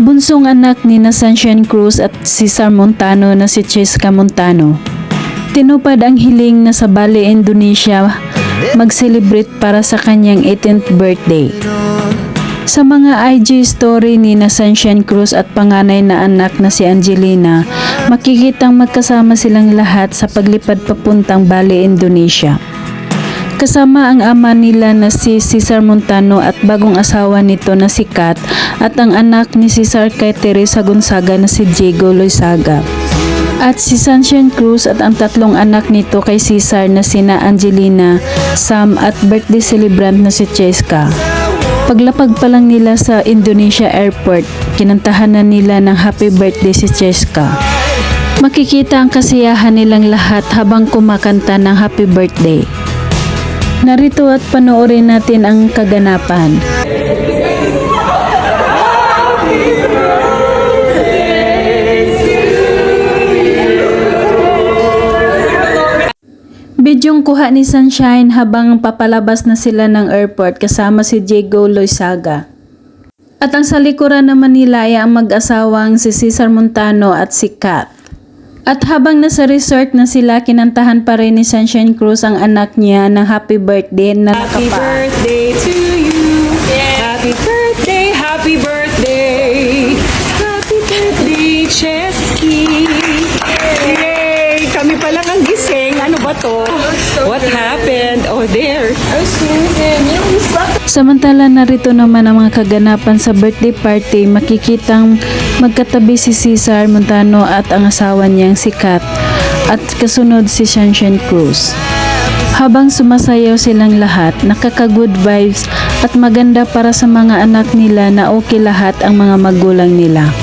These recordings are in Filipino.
Bunsong anak ni na Sunshine Cruz at Cesar Montano na si Cheska Montano. Tinupad ang hiling na sa Bali, Indonesia mag-celebrate para sa kanyang 18th birthday. Sa mga IG story ni na Sunshine Cruz at panganay na anak na si Angelina, makikitang magkasama silang lahat sa paglipad papuntang Bali, Indonesia. Kasama ang ama nila na si Cesar Montano at bagong asawa nito na si Kat at ang anak ni Cesar kay Teresa Gonzaga na si Diego Loizaga. At si Sunshine Cruz at ang tatlong anak nito kay Cesar na sina Angelina, Sam at birthday celebrant na si Cheska. Paglapag pa lang nila sa Indonesia Airport, kinantahan na nila ng happy birthday si Cheska. Makikita ang kasiyahan nilang lahat habang kumakanta ng happy birthday. Narito at panoorin natin ang kaganapan. Bidyong kuha ni Sunshine habang papalabas na sila ng airport kasama si Diego Loizaga. At ang sa likuran naman nila ay ang mag-asawang si Cesar Montano at si Kat. At habang nasa resort na sila, kinantahan pa rin ni Sunshine Cruz ang anak niya ng happy birthday na Happy nakapa. birthday to you. Happy birthday, happy birthday. Happy birthday, Chesky. Yay! Kami pa lang ang gising. Ano ba to? What happened? Oh, there. Samantala narito naman ang mga kaganapan sa birthday party, makikitang magkatabi si Cesar Montano at ang asawa niyang si Kat at kasunod si Sunshine Cruz. Habang sumasayaw silang lahat, nakaka-good vibes at maganda para sa mga anak nila na okay lahat ang mga magulang nila.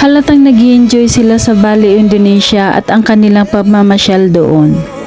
Halatang nag enjoy sila sa Bali, Indonesia at ang kanilang pamamasyal doon.